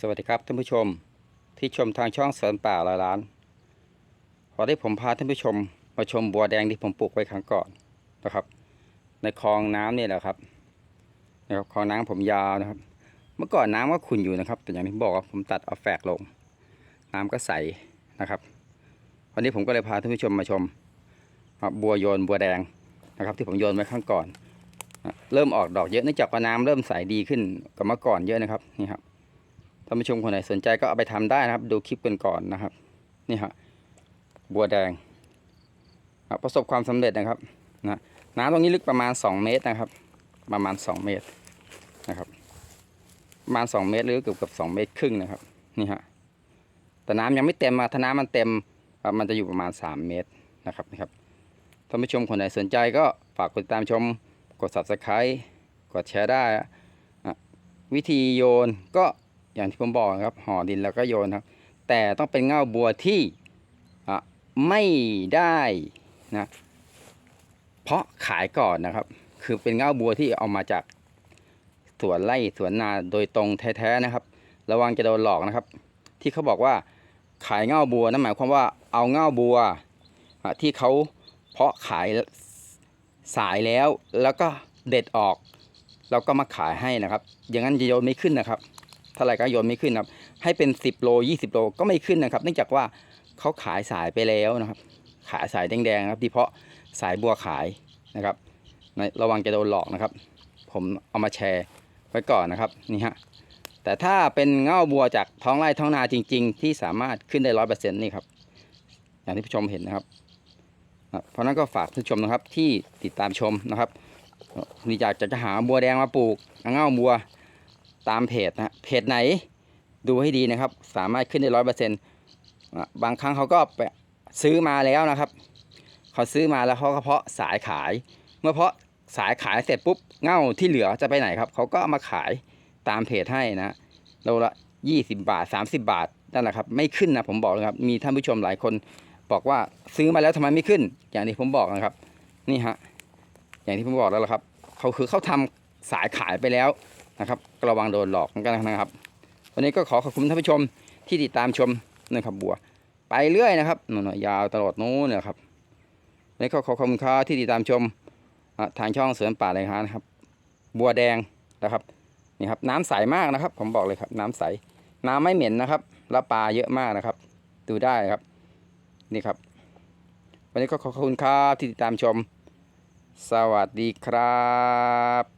สวัสดีครับท่านผู้ชมที่ชมทางช่องสวนป่าลอยล้านวันนี้ผมพาท่านผู้ชมมาชมบัวแดงที่ผมปลูกไว้ครั้งก่อนนะครับ ในคลองน้ำนี่แหละครับนะครับคลองน้ำผมยาวนะครับ เมื่อก่อนน้ำก็ขุ่นอยู่นะครับ แต่อย่างที่บอกว่าผมตัดเอาแฝกลง น้ำก็ใสนะครับ วันนี้ผมก็เลยพาท่านผู้ชมมาชมบัวโยนบัวแดงนะครับ ที่ผมโยนไว้ข้งก่อน เริ่มออกดอกเยอะเนื่องจากว่าน้ำเริ่มใสดีขึ้นกว่าเมื่อก่อนเยอะนะครับนี่ครับ ท่านผู้ชมคนไหนสนใจก็เอาไปทำได้นะครับ ดูคลิปกันก่อนนะครับ นี่ฮะบัวแดงประสบความสำเร็จนะครับนะน้ำตรงนี้ลึกประมาณ 2 เมตรนะครับ ประมาณ 2 เมตรนะครับประมาณ 2 เมตรหรือเกือบเกือบ2เมตรครึ่งนะครับนี่ฮะแต่น้ำยังไม่เต็มมาถ้าน้ำมันเต็มมันจะอยู่ประมาณ 3 เมตรนะครับนะครับท่านผู้ชมคนไหนสนใจก็ฝากกดติดตามชมกด subscribe กดแชร์ได้ วิธีโยนก็ อย่างที่ผมบอกครับห่อดินแล้วก็โยนครับ แต่ต้องเป็นเง่าบัวที่ไม่ได้นะเพราะขายก่อนนะครับ คือเป็นเง่าบัวที่เอามาจากสวนไร่สวนนาโดยตรงแท้ๆนะครับ ระวังจะโดนหลอกนะครับ ที่เขาบอกว่าขายเง่าบัวนั่นหมายความว่าเอาเง่าบัวที่เขาเพาะขายสายแล้วแล้วก็เด็ดออกแล้วก็มาขายให้นะครับ อย่างนั้นจะโยนไม่ขึ้นนะครับ เท่าไหร่ก็โยนไม่ขึ้นครับ ให้เป็น 10 โล 20 โลก็ไม่ขึ้นนะครับ เนื่องจากว่าเขาขายสายไปแล้วนะครับ ขายสายแดงๆครับที่เพาะสายบัวขายนะครับระวังจะโดนหลอกนะครับ ผมเอามาแชร์ไว้ก่อนนะครับนี่ฮะแต่ถ้าเป็นเง่าบัวจากท้องไร่ท้องนาจริง ๆ ที่สามารถขึ้นได้ร้อยเปอร์เซ็นต์นี่ครับอย่างที่ผู้ชมเห็นนะครับ เพราะนั้นก็ฝากผู้ชมนะครับที่ติดตามชมนะครับนี่อยากจะหาบัวแดงมาปลูกเง่าบัว ตามเพจนะเพจไหนดูให้ดีนะครับ สามารถขึ้นได้ร้อยเปอร์เซ็นต์บางครั้งเขาก็ไปซื้อมาแล้วนะครับเขาซื้อมาแล้วเขาก็เพาะสายขาย เมื่อเพาะสายขายเสร็จปุ๊บเง่าที่เหลือจะไปไหนครับเขาก็เอามาขายตามเพจให้นะโลละยี่สิบาท30บาทนั่นแหละครับไม่ขึ้นนะผมบอกเลยครับมีท่านผู้ชมหลายคนบอกว่าซื้อมาแล้วทำไมไม่ขึ้น อย่างที่ผมบอกนะครับ นี่ฮะอย่างที่ผมบอกแล้วละครับเขาคือเขาทำสายขายไปแล้ว นะครับก็ระวังโดนหลอกเหมือนกันนะครับ วันนี้ก็ขอขอบคุณท่านผู้ชมที่ติดตามชมนะครับบัว ไปเรื่อยนะครับนู่นๆยาวตลอดนู้นนะครับวันนี้ก็ขอขอบคุณครับที่ติดตามชมทางช่องเสือนป่าเลยฮะนะครับ บัวแดงนะครับนี่ครับน้ำใสมากนะครับ ผมบอกเลยครับ น้ำใส น้ำไม่เหม็นนะครับแล้วปลาเยอะมากนะครับ ดูได้ครับ นี่ครับ วันนี้ก็ขอขอบคุณครับที่ติดตามชม สวัสดีครับ